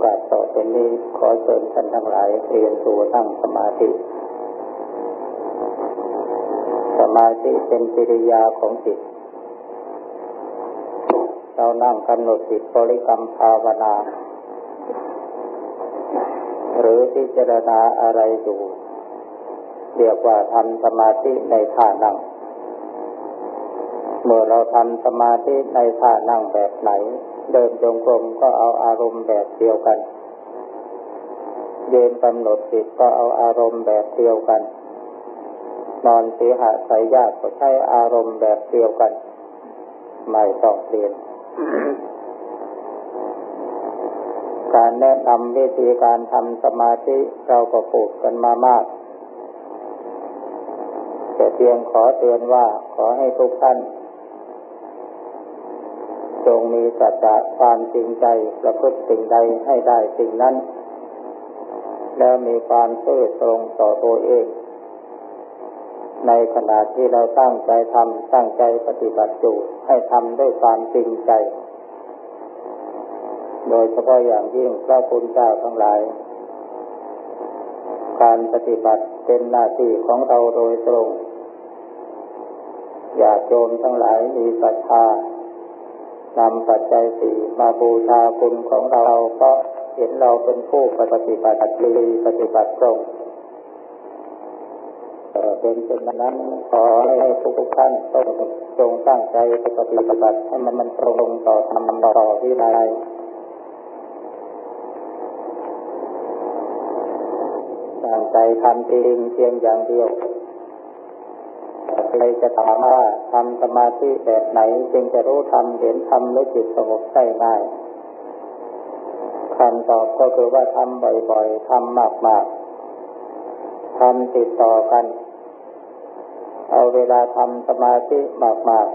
อกาสต่อไปนี้ ขอเชิญท่านทั้งหลายเรียนตัวนั่งสมาธิ สมาธิเป็นกิริยาของจิต เรานั่งกำหนดจิตบริกรรมภาวนา หรือพิจารณาอะไรอยู่เรียกว่าทำสมาธิในท่านั่ง เมื่อเราทำสมาธิในท่านั่งแบบไหน เดินจงกรมก็เอาอารมณ์แบบเดียวกัน ยืนกำหนดจิตก็เอาอารมณ์แบบเดียวกัน นอนสีหะสายญาติก็ใช้อารมณ์แบบเดียวกัน ไม่ต้องเปลี่ยน การแนะนำวิธีการทำสมาธิเราก็พูดกันมามากแต่เพียงขอเตือนว่าขอให้ทุกท่าน จงมีสัจจะความจริงใจประพฤติสิ่งใดให้ได้สิ่งนั้น แล้วมีความซื่อตรงต่อตัวเอง ในขณะที่เราตั้งใจทำตั้งใจปฏิบัติอยู่ให้ทำด้วยความจริงใจ โดยเฉพาะอย่างยิ่งพระคุณเจ้าทั้งหลาย การปฏิบัติเป็นหน้าที่ของเราโดยตรง อย่าโยมทั้งหลายมีศรัทธา นำปัจจัยสี่มาบูชาคุณของเราเพราะเห็นเราเป็นผู้ปฏิบัติดีปฏิบัติตรงเป็นเช่นนั้นขอให้ทุกท่านต้องจงตั้งใจปฏิบัติให้มันมันตรงต่อธรรมต่อวินัยตั้งใจทำจริงเพียงอย่างเดียว ใครจะถามว่าทำสมาธิแบบไหนจึงจะรู้ทำเห็นทำและจิตสงบได้ง่ายคำตอบก็คือว่าทำบ่อยๆทำมากๆทำติดต่อกัน เอาเวลาทำสมาธิมาก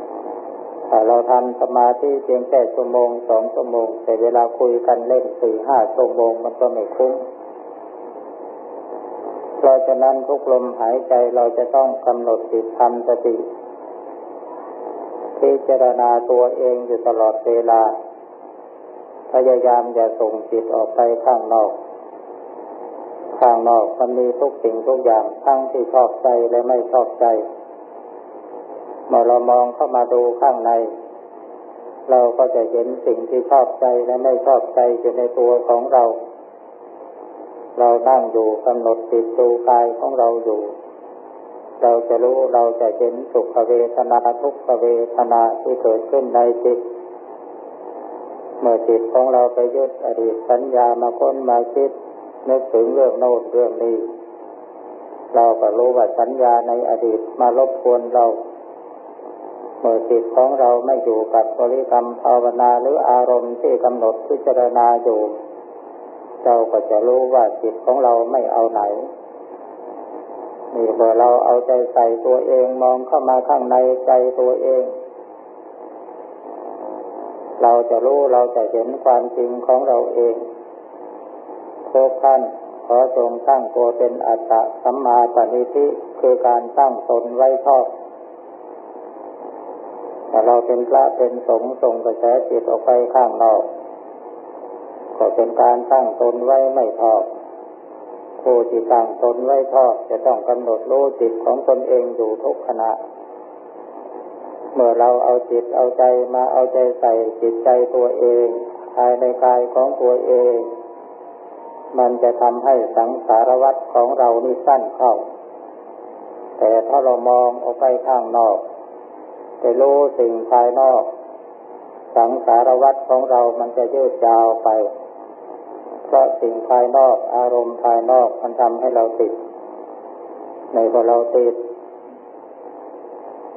ๆถ้าเราทำสมาธิเพียงแค่ชั่วโมงสองชั่วโมง แต่เวลาคุยกันเล่นสี่ห้าชั่วโมงมันก็ไม่คุ้ม ฉะนั้นทุกลมหายใจเราจะต้องกำหนดจิตทำสติพิจารณาตัวเองอยู่ตลอดเวลา พยายามอย่าส่งจิตออกไปข้างนอก ข้างนอกมันมีทุกสิ่งทุกอย่างทั้งที่ชอบใจและไม่ชอบใจเมื่อเรามองเข้ามาดูข้างใน เราก็จะเห็นสิ่งที่ชอบใจและไม่ชอบใจอยู่ในตัวของเรา เรานั่งอยู่กำหนดจิตดูกายของเราอยู่ เราจะรู้เราจะเห็นสุขเวทนาทุกขเวทนาที่เกิดขึ้นในจิต เมื่อจิตของเราไปยึดอดีตสัญญามาค้นมาคิด นึกถึงเรื่องโน้นเรื่องนี้ เราก็รู้ว่าสัญญาในอดีตมารบกวนเราเมื่อจิตของเราไม่อยู่กับบริกรรมภาวนาหรืออารมณ์ที่กำหนดพิจารณาอยู่ เราก็จะรู้ว่าจิตของเราไม่เอาไหนนี่เมื่อเราเอาใจใส่ตัวเองมองเข้ามาข้างในใจตัวเอง เราจะรู้เราจะเห็นความจริงของเราเองทุกท่านขอจงตั้งตัวเป็นอัตตะสัมมาปณิธิคือการตั้งตนไว้ชอบแต่เราเป็นพระเป็นสงฆ์ส่งกระแสจิตออกไปข้างนอก ก็เป็นการตั้งตนไว้ไม่ชอบผู้ที่ตั้งตนไว้ชอบจะต้องกำหนดรู้จิตของตนเองอยู่ทุกขณะ เมื่อเราเอาจิตเอาใจมาเอาใจใส่จิตใจตัวเอง ภายในกายของตัวเอง มันจะทำให้สังสารวัตรของเรานี่สั้นเข้า แต่ถ้าเรามองออกไปข้างนอกไปรู้สิ่งภายนอก สังสารวัตรของเรามันจะยืดยาวไป เพราะสิ่งภายนอกอารมณ์ภายนอกมันทำให้เราติด ในพอเราติด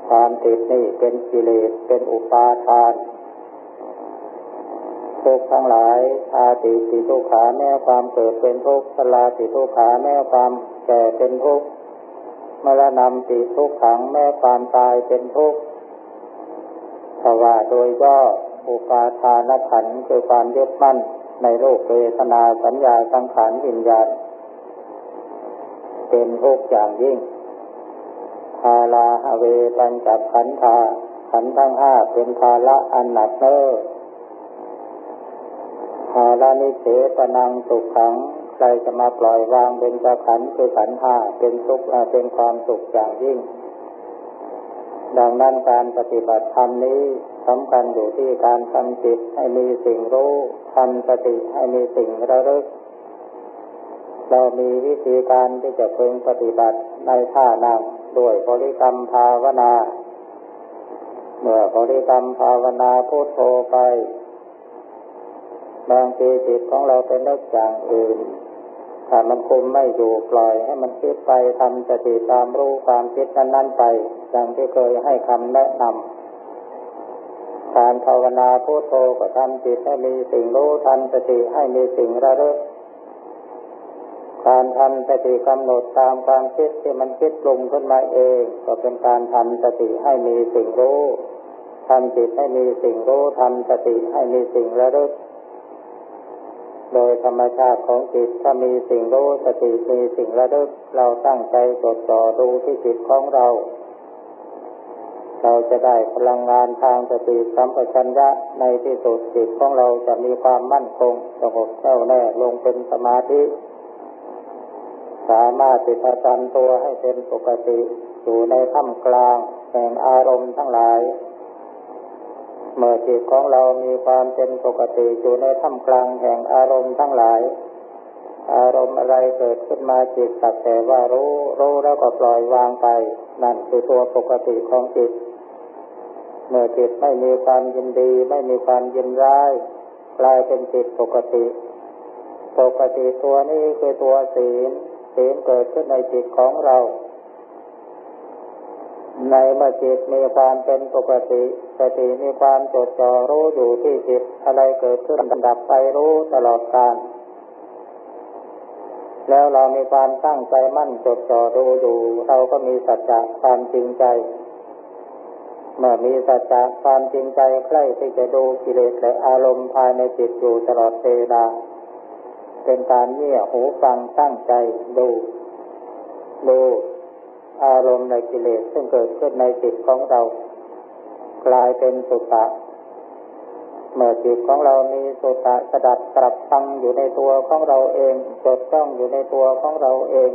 ความติดนี่เป็นกิเลสเป็นอุปาทานทุกทั้งหลายชาติติทุกขาแม่ความเกิดเป็นทุกข์สลาติทุกขาแม่ความแก่เป็นทุกข์มรณะติทุกขังแม่ความตายเป็นทุกข์ภาวะโดยย่ออุปาทานขันคือความยึดมั่น ในโลกเวทนาสัญญาสังขารวิญญาณ เป็นทุกอย่างยิ่งภาลาเวปัญจขันธาขันทั้งห้าเป็นภาละอันหนักเน้อภาลานิเสปนังสุขขัง ใครจะมาปล่อยวางเป็นจขันคือขันห้าเป็นสุขเป็นความสุขอย่างยิ่ง ดังนั้นการปฏิบัติธรรมนี้ สำคัญอยู่ที่การทำจิตให้มีสิ่งรู้ทำสติให้มีสิ่งระลึก เรามีวิธีการที่จะเพึงปฏิบัติในท่านั่งด้วยบริกรรมภาวนา เมื่อบริกรรมภาวนาพุทโธไปบางทีจิตของเราไปนึกอย่างอื่นถ้ามันคุมไม่อยู่ปล่อยให้มันคิดไปทำสติตามรู้ความคิดนั้นๆไปอย่างที่เคยให้คำแนะนำ การภาวนาพุทโธก็ทำจิตให้มีสิ่งรู้ทำสติให้มีสิ่งระลึกการทำสติกำหนดตามความคิดที่มันคิดปรุงขึ้นมาเอง ก็เป็นการทำสติให้มีสิ่งรู้ทำจิตให้มีสิ่งรู้ทำสติให้มีสิ่งระลึก โดยธรรมชาติของจิตถ้ามีสิ่งรู้สติมีสิ่งระลึก เราตั้งใจจดจ่อดูที่จิตของเรา เราจะได้พลังงานทางสติสัมปชัญญะในที่สุดจิตของเราจะมีความมั่นคงสงบแน่วแน่ลงเป็นสมาธิ สามารถติดตามตัวให้เป็นปกติ อยู่ในท่ามกลางแห่งอารมณ์ทั้งหลาย เมื่อจิตของเรามีความเป็นปกติอยู่ในท่ามกลางแห่งอารมณ์ทั้งหลาย อารมณ์อะไรเกิดขึ้นมาจิตสักแต่ว่ารู้รู้แล้วก็ปล่อยวางไป นั่นคือตัวปกติของจิต เมื่อจิตไม่มีความยินดี ไม่มีความยินร้ายกลายเป็นจิตปกติ ปกติตัวนี้คือตัวศีลศีลเกิดขึ้นในจิตของเรา ในเมื่อจิตมีความเป็นปกติสติมีความจดจ่อรู้อยู่ที่จิตอะไรเกิดขึ้นดับไปรู้ตลอดกาล แล้วเรามีความตั้งใจมั่นจดจ่อดูอยู่เราก็มีสัจจะความจริงใจ เมื่อมีสัจจะความจริงใจใกล้ที่จะดูกิเลสและอารมณ์ภายในจิตอยู่ตลอดเวลาเป็นการเงี่ยหูฟังตั้งใจดูดูอารมณ์ในกิเลสซึ่งเกิดขึ้นในจิตของเรา กลายเป็นสุตะ เมื่อจิตของเรามีสุตะสดับกลับฟังอยู่ในตัวของเราเองจดจ้องอยู่ในตัวของเราเอง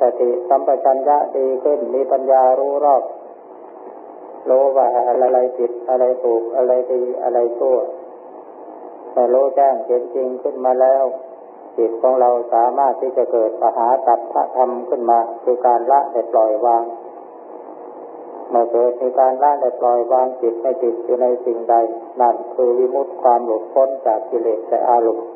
สติสัมปชัญญะดีขึ้นมีปัญญารู้รอบรู้ว่าอะไรผิดอะไรถูกอะไรดีอะไรชั่วแต่รู้แจ้งเห็นจริงขึ้นมาแล้ว จิตของเราสามารถที่จะเกิดปหาตัดพระธรรมขึ้นมา คือการละและปล่อยวาง เมื่อเกิดมีการละและปล่อยวางจิตให้จิตอยู่ในสิ่งใด นั่นคือวิมุตติความหลุดพ้นจากกิเลสและอารมณ์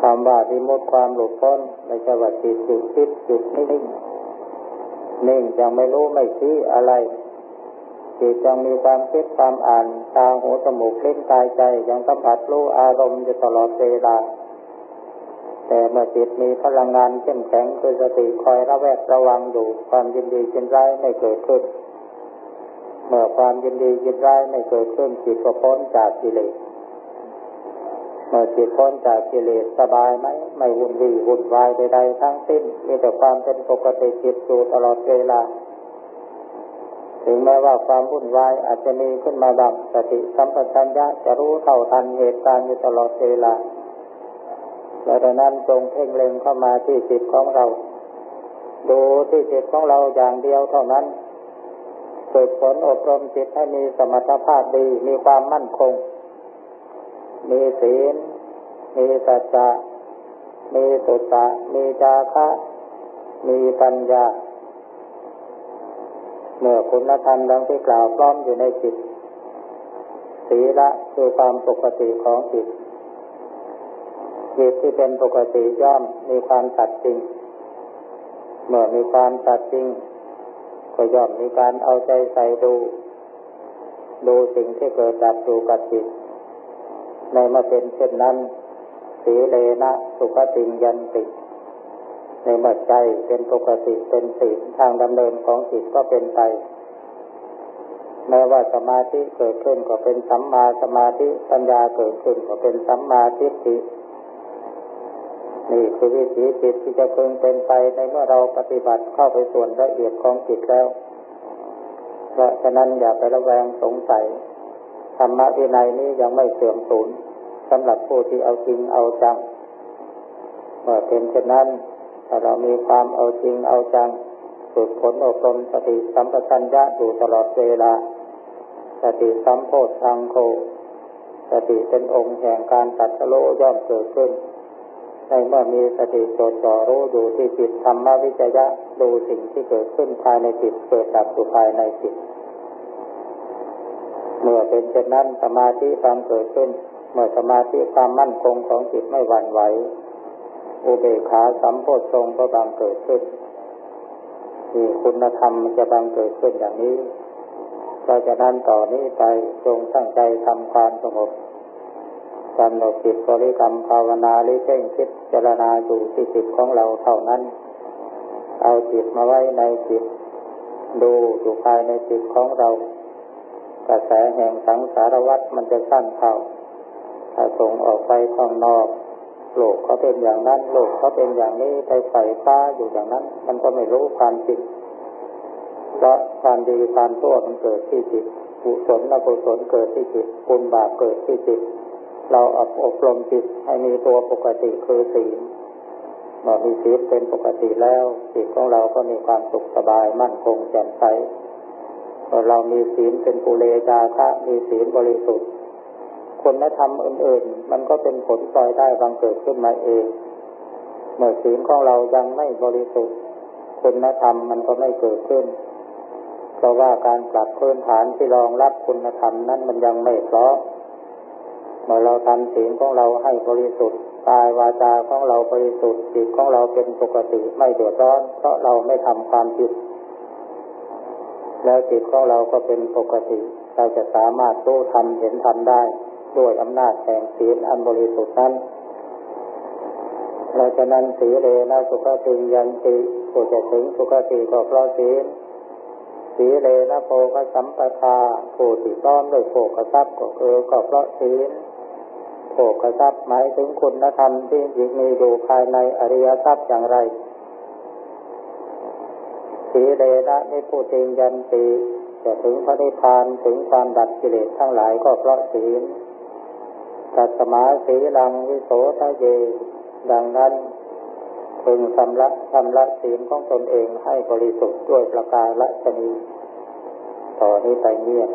คำว่าวิมุตติความหลุดพ้นไม่ใช่ว่าจิตหยุดคิดหยุดนิ่งนิ่งยังไม่รู้ไม่ชี้อะไรจิตยังมีความคิดความอ่านตาหูจมูกเล่นกายใจยังสัมผัสรู้อารมณ์อยู่ตลอดเวลา แต่เมื่อจิตมีพลังงานเข้มแข็งคือสติคอยระแวดระวังอยู่ความยินดียินร้ายไม่เกิดขึ้น เมื่อความยินดียินร้ายไม่เกิดขึ้นจิตก็พ้นจากกิเลสเมื่อจิตพ้นจากกิเลสสบายไหมไม่วุ่นวี่วุ่นวายใดๆทั้งสิ้นมีแต่ความเป็นปกติจิตอยู่ตลอดเวลา ถึงแม้ว่าความวุ่นวายอาจจะมีขึ้นมาบ้างสติสัมปชัญญะจะรู้เท่าทันเหตุการณ์อยู่ตลอดเวลา ดังนั้นจงเพ่งเล็งเข้ามาที่จิตของเรา ดูที่จิตของเราอย่างเดียวเท่านั้นฝึกฝนอบรมจิตให้มีสมรรถภาพดี มีความมั่นคง มีศีล มีสัจจะ มีสุตตะ มีจาคะ มีปัญญา เมื่อคุณธรรมดังที่กล่าวพร้อมอยู่ในจิต ศีละคือความปกติของจิต จิตที่เป็นปกติย่อมมีความตัดจริง เมื่อมีความตัดจริง ก็ย่อมมีการเอาใจใส่ดู ดูสิ่งที่เกิดดับอยู่กับจิต ในมาเป็นเช่นนั้น สีเลนะสุขติงยันติ ในเมื่อใจเป็นปกติเป็นสิทางดำเนินของจิตก็เป็นไปแม้ว่าสมาธิเกิดขึ้นก็เป็นสัมมาสมาธิ ปัญญาเกิดขึ้นก็เป็นสัมมาทิฏฐิ นี่คือวิถีจิตที่จะพึงเป็นไปในเมื่อเราปฏิบัติเข้าไปส่วนละเอียดของจิตแล้ว เพราะฉะนั้นอย่าไประแวงสงสัยธรรมะวินัยนี้ยังไม่เสื่อมสูญสำหรับผู้ที่เอาจริงเอาจังเมื่อเป็นเช่นนั้นถ้าเรามีความเอาจริงเอาจังฝึกฝนอบรมสติสัมปชัญญะอยู่ตลอดเวลา สติสัมโพธังโฆสติเป็นองค์แห่งการตัดสโลย่อมเกิดขึ้น ในเมื่อมีสติจดจ่อรู้อยู่ที่จิตธรรมวิจยะดูสิ่งที่เกิดขึ้นภายในจิตเกิดดับอยู่ภายในจิต เมื่อเป็นเช่นนั้นสมาธิความเกิดขึ้น เมื่อสมาธิความมั่นคงของจิตไม่หวั่นไหวอุเบกขาสัมโพชฌงก็บังเกิดขึ้นที่คุณธรรมจะบังเกิดขึ้นอย่างนี้เพราะฉะนั้นต่อนนี้ไปจงตั้งใจทำความสงบ กำหนดจิตบริกรรมภาวนาหรือเพ่งคิดเจรณาอยู่ที่จิตของเราเท่านั้น เอาจิตมาไว้ในจิต ดูอยู่ภายในจิตของเรา กระแสแห่งสังสารวัฏมันจะสั้นเท่าถ้าส่งออกไปข้างนอกโลกเขาเป็นอย่างนั้นโลกเขาเป็นอย่างนี้ไปใส่ฟ้าอยู่อย่างนั้น มันก็ไม่รู้ความจริงเพราะความดีความชั่วมันเกิดที่จิตกุศลอกุศลเกิดที่จิตบุญบาปเกิดที่จิต เราอบอบรมจิตให้มีตัวปกติคือศีลเมื่อมีศีลเป็นปกติแล้วจิตของเราก็มีความสุขสบายมั่นคงแจ่มใสเมื่อเรามีศีลเป็นปุเรจาคะมีศีลบริสุทธิ์คุณธรรมอื่น ๆ มันก็เป็นผลปล่อยได้บังเกิดขึ้นมาเอง เมื่อศีลของเรายังไม่บริสุทธิ์ คุณธรรมมันก็ไม่เกิดขึ้น เพราะว่าการปรับพื้นฐานที่รองรับคุณธรรมนั้นมันยังไม่พร้อม เมื่อเราทำศีลของเราให้บริสุทธิ์กายวาจาของเราบริสุทธิ์จิตของเราเป็นปกติไม่เดือดร้อน เพราะเราไม่ทำความผิด แล้วจิตของเราก็เป็นปกติ เราจะสามารถรู้ทำเห็นทำได้ ด้วยอำนาจแห่งศีลอันบริสุทธิ์นั้นเราจะนั้นสีเลนะสุขติยันติผู้จะถึงสุขติก็เพราะศีลสีเลนะโภคสัมปทาผู้ที่ต้อมด้วยโภคทรัพย์ก็คือก็เพราะศีล โภคทรัพย์หมายถึงคุณธรรมที่ยมีอยู่ภายในอริยทรัพย์อย่างไรสีเลนะนี่ผู้จริงยันตีจะถึงพระนิพพานถึงความดับกิเลสทั้งหลายก็เพราะศีลตัสมาสีลังวิโสทะเย ดังนั้นพึงชำระชำระศีลของตนเองให้บริสุทธิ์ด้วยประการละชนีต่อนี้ไปเงียบ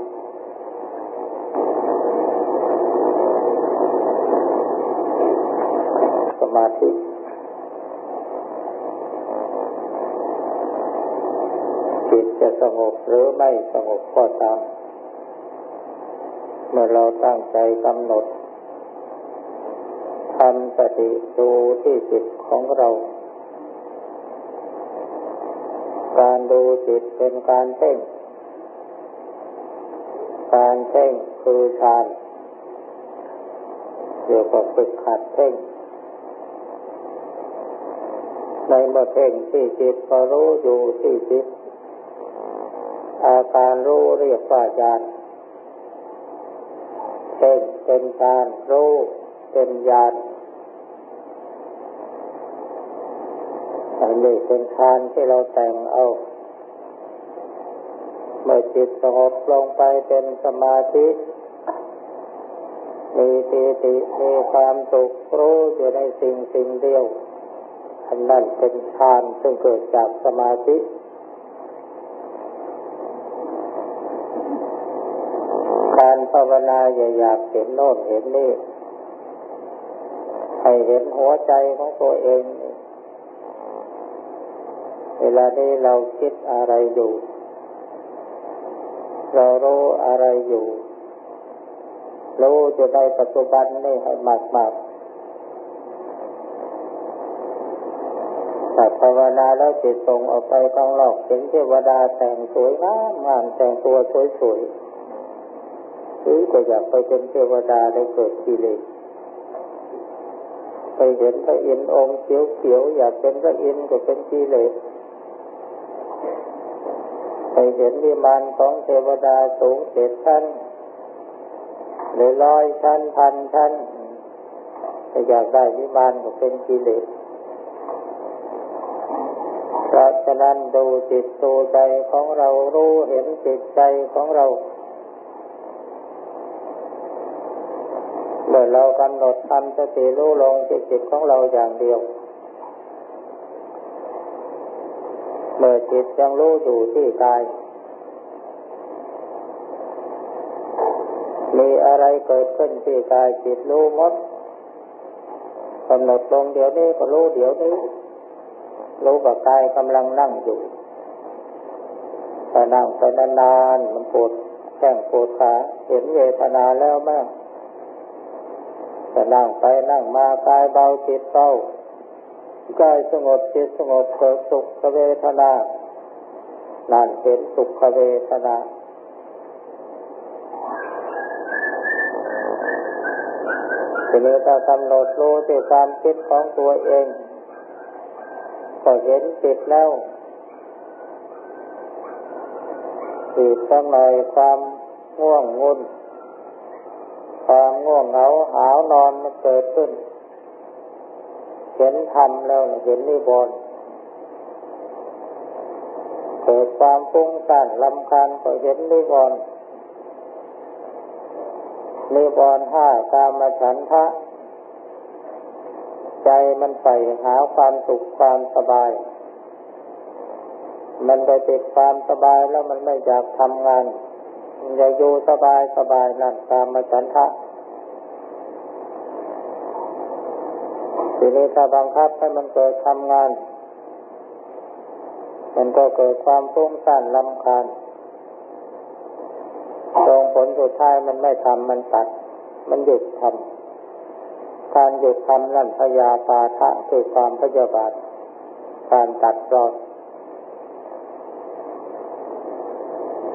มาธิจิตจะสงบหรือไม่สงบก็ตาม เมื่อเราตั้งใจกำหนดทำสติดูที่จิตของเรา การดูจิตเป็นการเพ่ง การเพ่งคือฌานเกี่ยวกับฝึกขัดเพ่ง ในเมื่อเพ่งที่จิตก็รู้อยู่ที่จิต อาการรู้เรียกว่าญาณเพ่งเป็นการรู้เป็นญาณอันนี้เป็นทานที่เราแต่งเอา เมื่อจิตสงบลงไปเป็นสมาธิมีปีติมีความสุขรู้อยู่ในสิ่งสิ่งเดียว อันนั้นเป็นทานซึ่งเกิดจากสมาธิ การภาวนาอย่าอยากเห็นโน่นเห็นนี่ให้เห็นหัวใจของตัวเอง เวลานี้เราคิดอะไรอยู่ เรารู้อะไรอยู่ รู้อยู่ในปัจจุบันนี่ให้มาก มากแต่ภาวนาแล้วจิตส่งออกไปข้างนอกเห็นเทวดาแต่งสวยงามงามแต่งตัวสวยๆหรือก็อยากไปเป็นเทวดาได้เกิดกิเลสไปเห็นพระอินทร์องค์เขียวๆอยากเป็นพระอินทร์ก็เป็นกิเลสไปเห็นวิมานของเทวดาสูงเจ็ดชั้นหรือร้อยชั้นพันชั้นอยากได้วิมานก็เป็นกิเลส เพราะฉะนั้นดูจิตดูใจของเรารู้เห็นจิตใจของเรา เมื่อเรากำหนดทำสติรู้ลงที่จิตของเราอย่างเดียว เมื่อจิตยังรู้อยู่ที่กาย มีอะไรเกิดขึ้นที่กายจิตรู้หมดกำหนดลงเดี๋ยวนี้ก็รู้เดี๋ยวนี้ รู้ว่ากายกำลังนั่งอยู่แต่นั่งไปนานๆมันปวดแข้งปวดขาเห็นเวทนาแล้วแม่แต่นั่งไปนั่งมากายเบาจิตเบากายสงบจิตสงบเกิดสุขเวทนานั่นเห็นสุขเวทนาทีนี้ถ้ากำหนดรู้ที่ความคิดของตัวเอง ก็เห็นจิตแล้วอีกสักหน่อยความง่วงงุนความง่วงเหงาหาวนอนมันเกิดขึ้น เห็นธรรมแล้วเห็นนิบนเกิดความฟุ้งซ่านลำคาญก็เห็นนิบนนิบนห้ากามฉันทะ ใจมันไปหาความสุขความสบาย มันไปติดความสบายแล้วมันไม่อยากทำงานอย่าอยู่สบายสบายนั่นตามมาฉันทะทีนี้ถ้าบังคับให้มันเกิดทำงาน มันก็เกิดความฟุ้งซ่านลำคาญตรงผลสุดท้ายมันไม่ทำมันตัด มันหยุดทำ การหยุดทำนั่นพยาปาทะคือความพยาบาทการตัดรอด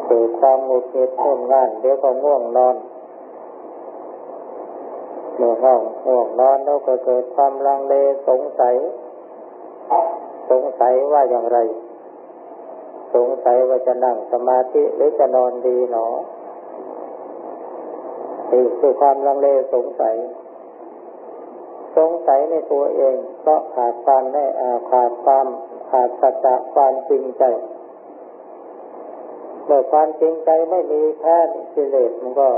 เกิดความหงุดหงิดหุ่นงานเดี๋ยวก็ง่วงนอนเมื่อห้องง่วงนอนแล้วก็เกิดความลังเลสงสัย สงสัยว่าอย่างไร สงสัยว่าจะนั่งสมาธิหรือจะนอนดีหนอนี่คือความลังเลสงสัย สงสัยในตัวเอง เพราะขาดความแน่ขาดความขาดสัจจะความจริงใจเมื่อความจริงใจไม่มีแท้กิเลสมันก็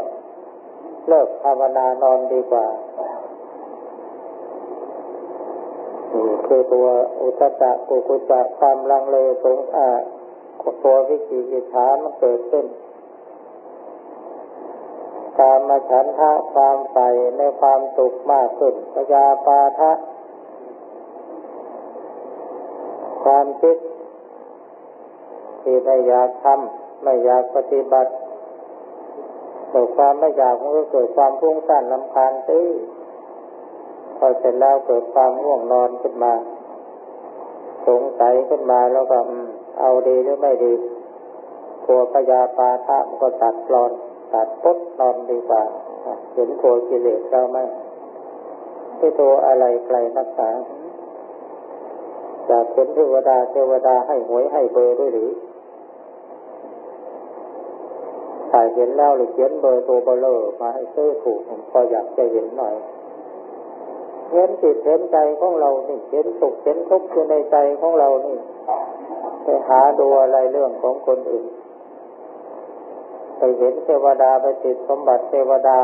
เลิกภาวนานอนดีกว่านี่คือตัวอุตตะกุกุจะความลังเลสงอาตัววิจิกิจฉามันเกิดขึ้น การมาฉันทะความใส่ในความสุขมากขึ้นพยาปาทะ ความคิด ที่ไม่อยากทำไม่อยากปฏิบัติเกิดความไม่อยากมันก็เกิดความพุ่งสั้นลำคาญตื้อพอเสร็จแล้วเกิดความง่วงนอนขึ้นมา สงสัยขึ้นมาแล้วก็เอาดีหรือไม่ดีตัวพยาปาทะมันก็ตัดกรอน ตัดปุ๊บนอนดีกว่า เห็นตัวกิเลสเราไหมที่ตัวอะไรไกลนักษาจากเห็นเทวดาเทวดาให้หวยให้เบอร์ด้วยหรือถ้ายเห็นแล้วหรือเขียนเบอร์ตัวเบลอมาให้ซื้อถูกผมพออยากจะเห็นหน่อยเห็นจิตเห็นใจของเรานี่เห็นสุขเห็นทุกข์อยู่ในใจของเรานี่ ไปหาดูอะไรเรื่องของคนอื่น ไปเห็นเทวดาไปติดสมบัติเทวดา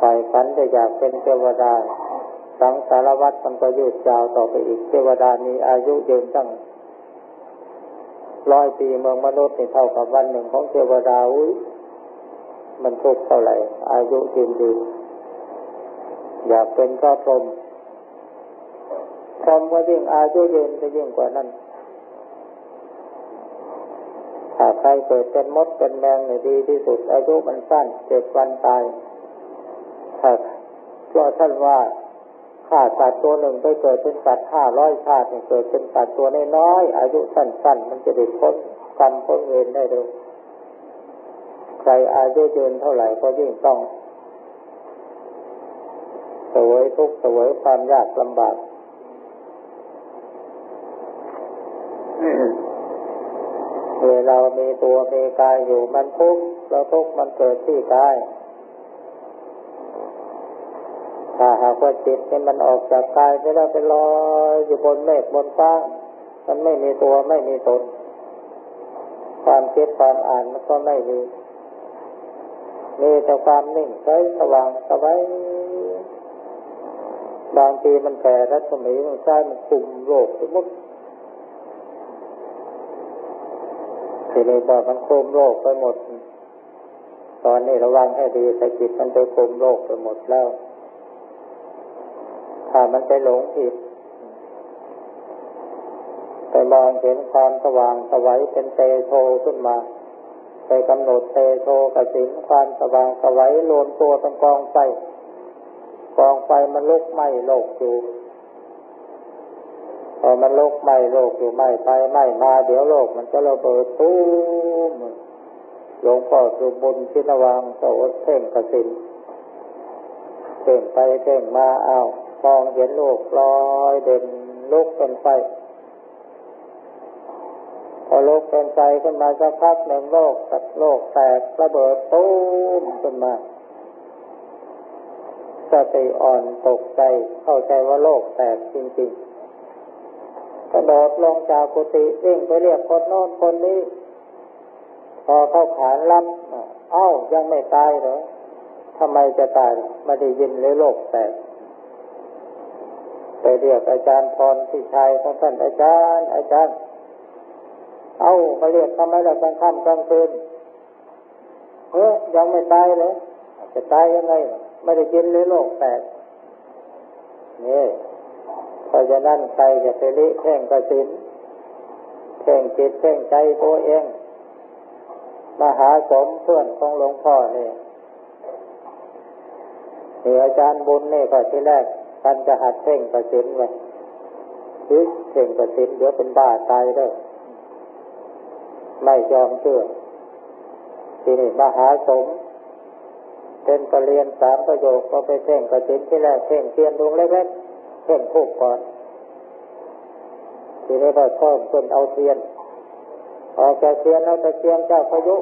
ฝ่ายฝันจะอยากเป็นเทวดา สังสารวัตรมันก็ยืดยาวต่อไปอีก เทวดามีอายุยืนตั้งร้อยปีเมืองมนุษย์นี่เท่ากับวันหนึ่งของเทวดาอุ้ยมันทุกเท่าไหร่ อายุยืนยืนอยากเป็นพระพรหมพรหมก็ยิ่งอายุยืนจะยิ่งกว่านั้น ถ้าใครเกิดเป็นมดเป็นแมงเนี่ยดีที่สุด อายุมันสั้นเจ็ดวันตายถ้าเพราะท่านว่าฆ่าสัตว์ตัวหนึ่งไปเกิดเป็นสัตว์ห้าร้อยชาติเกิดเป็นสัตว์ตัวน้อยๆอายุสั้นๆมันจะได้พ้นกรรมพ้นเวรได้เร็วใครอายุยืนเท่าไหร่ก็ยิ่งต้องสวยทุกข์สวยความยากลำบาก เมื่อเรามีตัวมีกายอยู่มันทุกข์แล้วทุกข์มันเกิดที่กายถ้าหากว่าจิตนี่มันออกจากกายไปแล้วไปลอยอยู่บนเมฆบนฟ้ามันไม่มีตัวไม่มีตน ความคิดความอ่านมันก็ไม่มีมีแต่ความนิ่งใสสว่างสบายบางทีมันแผ่รัศมีมันใช้มันคุมโลกไปหมด ทีนี้พอมันคุมโลกไปหมด ตอนนี้ระวังให้ดีแต่จิตมันไปคุมโลกไปหมดแล้ว ถ้ามันไปหลงผิดไปมองเห็นความสว่างสวัยเป็นเตโชขึ้นมา ไปกำหนดเตโชกับสินความสว่างสวัยรวมตัวเป็นกองไฟ กองไฟมันลุกไหม้โลกอยู่ พอมันโลกไหมโลกอยู่ไหมไปไหมมา เดี๋ยวโลกมันจะระเบิดตู้มหลวงพ่อสุบุญชินวังโสดเพ่งกสินเพ่งไปเพ่งมาอ้าวมองเห็นโลกลอยเด่นลุกเป็นไฟพอลุกเป็นไฟขึ้นมาสักพักหนึ่งโลกกับโลกแตกระเบิดตู้มขึ้นมาสติอ่อนตกใจเข้าใจว่าโลกแตกจริงๆ กระโดดลงจากกุฏิวิ่งไปเรียกคนโน้นคนนี้ พอเข้าขานรับเอ้ายังไม่ตายเหรอทำไมจะตายไม่ได้ยินเลยโลกแตกไปเรียกอาจารย์พรที่ชายของท่านอาจารย์ อาจารย์ เอ้ามาเรียกทำไมล่ะกลางค่ำกลางคืนเฮ้ยยังไม่ตายเลยจะตายยังไงไม่ได้ยินเลยโลกแตกนี่ เพราะฉะนั้นใครจะไปลิแข่งกสินแข่งจิตแข่งใจตัวเอง มหาสมเพื่อนของหลวงพ่อเนี่นี่อาจารย์บุญนี่ก็ที่แรกท่านจะหัดเพ่งกสินไว้คือเพ่งกสินเดี๋ยวเป็นบ้าตายเลยไม่ยอมเชื่อที่นี่มหาสมเป็นกระเรียนสามประโยคก็ไปเพ่งกระสินที่แรกเพ่งเทียนดวงเล็กๆ เพ่งคู่ก่อนทีนี้ก็เพิ่มขึ้นเอาเทียนออกจากเทียนเอาตะเกียงเจ้าพายุ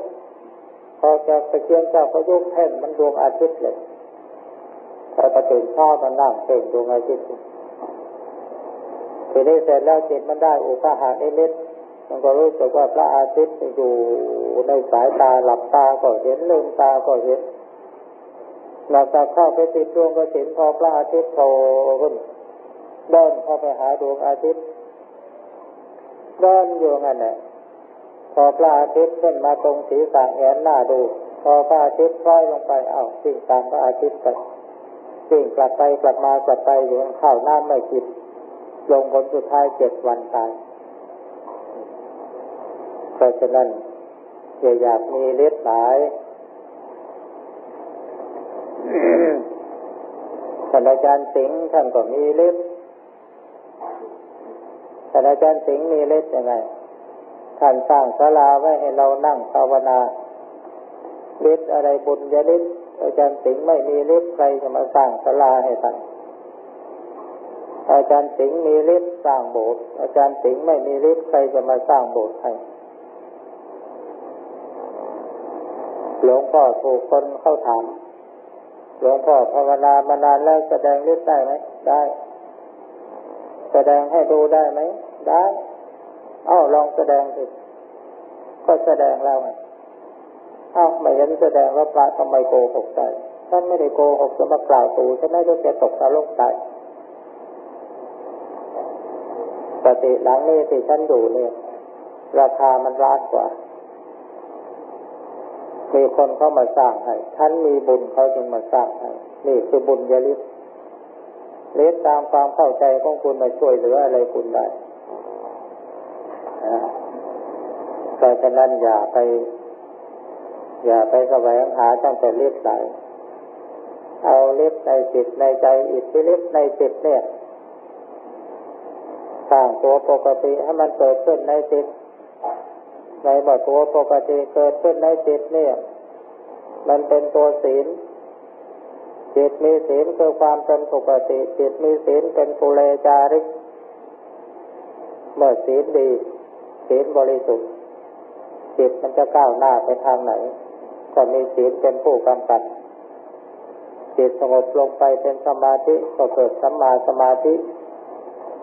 พอจากตะเกียงเจ้าพายุเพ่งมันดวงอาทิตย์เลยพอตื่นเช้ามันนั่งเพ่งดวงอาทิตย์ทีนี้เสร็จแล้วจิตมันได้อุปหานิมิตมันก็รู้สึกว่าพระอาทิตย์อยู่ในสายตาหลับตาก็เห็นลืมตาก็เห็นหลังจากเข้าไปติดดวงกสินพอพระอาทิตย์โผล่ขึ้น เดินเข้าไปหาดวงอาทิตย์เดินอยู่งั้นแหละพอพระอาทิตย์ขึ้นมาตรงศีรษะแงนหน้าดู พอพระอาทิตย์คล้อยลงไปเอ้าสิ่งตามพระอาทิตย์ไปสิ่งกลับไปกลับมากลับไปอยู่ข้าวน้ำไม่กินลงผลสุดท้ายเจ็ดวันตายเพราะฉะนั้นอย่าอยากมีฤทธิ์หลายท่านอาจารย์สิงห์ท่านก็มีฤทธิ์ ท่อาจารย์สิงห์มีฤทธิ์ยังไง ท่านสร้างศาลาไว้ให้เรานั่งภาวนาฤทธิ์อะไรบุญยฤทธิ์อาจารย์สิงห์ไม่มีฤทธิ์ใครจะมาสร้างศาลาให้ท่านอาจารย์สิงห์มีฤทธิ์สร้างโบสถ์อาจารย์สิงห์ไม่มีฤทธิ์ใครจะมาสร้างโบสถ์ให้หลวงพ่อถูกคนเข้าถาม หลวงพ่อภาวนามานานแล้วแสดงฤทธิ์ได้ไหมได้ แสดงให้ดูได้ไหม ได้ เอ้าลองแสดงสิก็แสดงแล้วไงเอ้าไม่เห็นแสดงว่าพระทำไมโกหกใจท่านไม่ได้โกหกจะมากล่าวตูใช่ไหมก็จะตกนรกตายปฏิหลังนี้ที่ฉันอยู่เนี่ย ราคามันร้านกว่ามีคนเข้ามาสร้างให้ ท่านมีบุญเขาจึงมาสร้างให้ นี่คือบุญยลิศ เลสตามความเข้าใจของคุณมาช่วยเหลืออะไรคุณได้เพราะฉะนั้นอย่าไป อย่าไปแสวงหาตั้งแต่ฤทธิ์ไหนเอาฤทธิ์ในจิตในใจอิทธิฤทธิ์ในจิตเนี่ยสร้างตัวปกติให้มันเกิดขึ้นในจิต ในบ่ตัวปกติเกิดขึ้นในจิตเนี่ย มันเป็นตัวศีล จิตมีศีลคือความเป็นปกติ จิตมีศีลเป็นปุเรจาริก เมื่อศีลดี ศีลบริสุทธิ์ จิตมันจะก้าวหน้าไปทางไหน ก็มีศีลเป็นผู้กำกับจิตสงบลงไปเป็นสมาธิก็เกิดสัมมาสมาธิ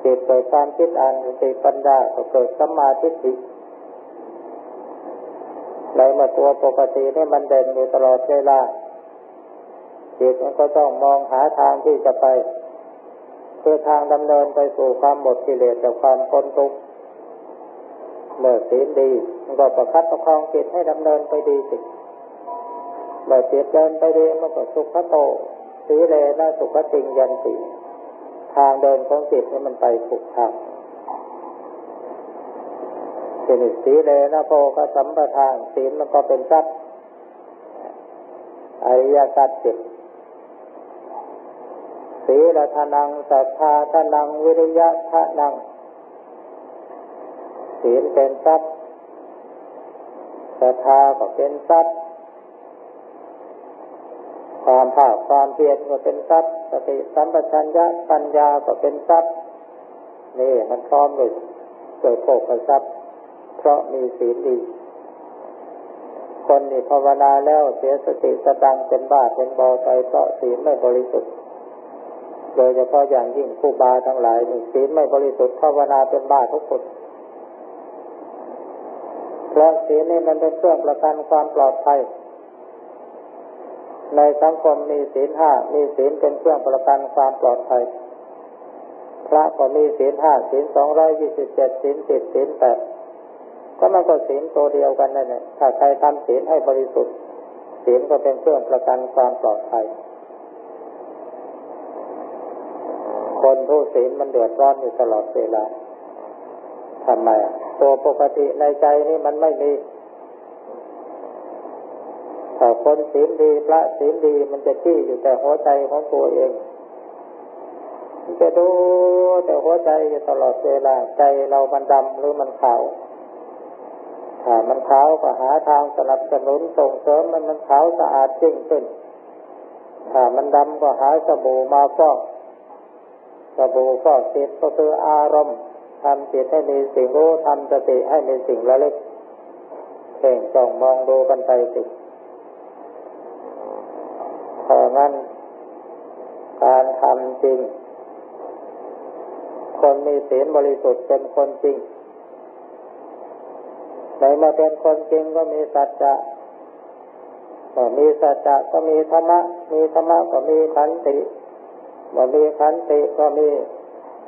จิตเกิดความคิดอ่านสติปัญญาก็เกิดสัมมาทิฏฐิในเมื่อตัวปกตินี่มันเด่นอยู่ตลอดเวลา จิตมันก็ต้องมองหาทางที่จะไปเพื่อทางดำเนินไปสู่ความหมดกิเลสจากความพ้นทุกข์เมื่อศีลดีมันก็ประคับประคองจิตให้ดำเนินไปดีสิเมื่อจิตเดินไปดีมันก็สุขโตสีเลนะสุขติงยันติทางเดินของจิตนี่มันไปถูกทางสินิสีเลนะโพกสัมปทานศีลมันก็เป็นทรัพย์อริยสัจสิบ ศีลทนังสัทธาทนังวิริยะทนัง ศีลเป็นทรัพย์ศรัทธาก็เป็นทรัพย์ความภาคความเพียรก็เป็นทรัพย์สติสัมปชัญญะปัญญาก็เป็นทรัพย์นี่มันพร้อมเลยเกิดโภคทรัพย์ เพราะมีศีลดี คนนี่ภาวนาแล้วเสียสติสตังเป็นบาปเป็นบอไปเพราะศีลไม่บริสุทธิ์ โดยเฉพาะอย่างยิ่งผู้บาทั้งหลายนี่ศีลไม่บริสุทธิ์ภาวนาเป็นบาปทุกคนเพราะศีลนี่มันเป็นเครื่องประกันความปลอดภัย ในสังคมมีศีลห้ามีศีลเป็นเครื่องประกันความปลอดภัย พระก็มีศีลห้าศีลสองร้อยยี่สิบเจ็ดศีลสิบศีลแปดก็มันก็ศีลตัวเดียวกันนั่นแหละถ้าใครทำศีลให้บริสุทธิ์ศีลก็เป็นเครื่องประกันความปลอดภัย คนผู้ศีลมันเดือดร้อนอยู่ตลอดเวลาทำไมตัวปกติในใจนี่มันไม่มีถ้าคนศีลดีพระศีลดีมันจะที่อยู่แต่หัวใจของตัวเอง มันจะดูแต่หัวใจอยู่ตลอดเวลาใจเรามันดำหรือมันขาวถ้ามันขาวก็หาทางสนับสนุนส่งเสริมมันมันขาวสะอาดจริงขึ้นถ้ามันดำก็หาสบู่มาฟอก สบู่ฟอกจิตก็คืออารมณ์ทำจิตให้มีสิ่งรู้ทำสติให้มีสิ่งระลึกเพ่งจ้องมองดูกันไปสิเพราะงั้นการทำจริง คนมีศีลบริสุทธิ์เป็นคนจริงในมาเป็นคนจริงก็มีสัจจะมีสัจจะก็มีธรรมะ มีธรรมะก็มีขันติ มื่อมีขันติก็มี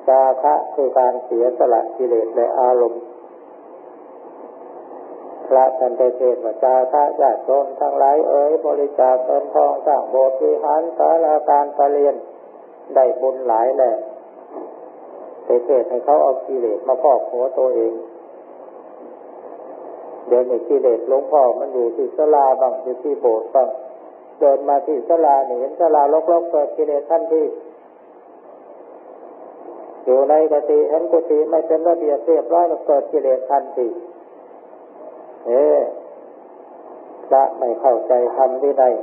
จาคะคือการเสียสละกิเลสและอารมณ์ พระท่านได้เทศว่าจาคะญาติโยมทั้งหลายเอ๋ยบริจาคเงินทองสร้างโบสถ์วิหารสาราการประเรียนได้บุญหลายแหละไปเทศให้เขาเอากิเลสมาพอกหัวตัวเอง เดี๋ยวนี้กิเลสหลวงพ่อมันอยู่ที่สลาบ้างอยู่ที่โบสถ์บ้าง เดินมาที่สลาเห็นสลาลกๆเกิดกิเลสท่านที่ อยู่ในกติเห็นกุฏิไม่เป็นระเบียบเรียบร้อยมันเกิดกิเลสทันทีเอพระไม่เข้าใจทำวินัย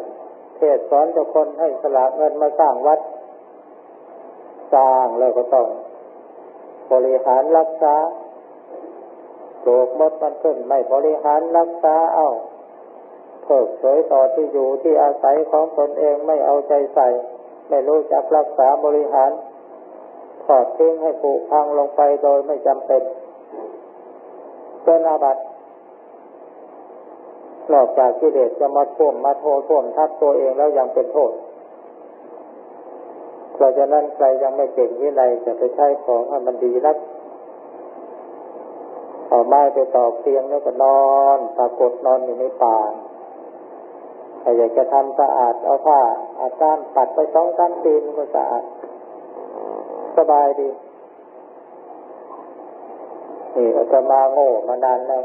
เทศสอนเจ้าคนให้สละเงินมาสร้างวัด สร้างแล้วก็ต้อง บริหารรักษาโรคมดมันขึ้นไม่บริหารรักษาเอ้า เพิกเฉยต่อที่อยู่ที่อาศัยของตนเองไม่เอาใจใส่ ไม่รู้จักรักษาบริหารถอดทิ้งให้ผุพังลงไปโดยไม่จำเป็นเป็นอาบัตินอกจากกิเลสจะมาท่วมมาโทท่วมทับตัวเองแล้วยังเป็นโทษเพราะฉะนั้นใครยังไม่เก่งวินัยจะไปใช้ของให้มันดีนักเอาไม้ไปตอกเตียงแล้วก็นอนปรากฏนอนอยู่ในป่า ถ้าอยากจะทำสะอาดเอาผ้าอาจารย์ปัดไปสองสามตีนก็สะอาด สบายดีนี่อาจะมาโง่มานานแล้ว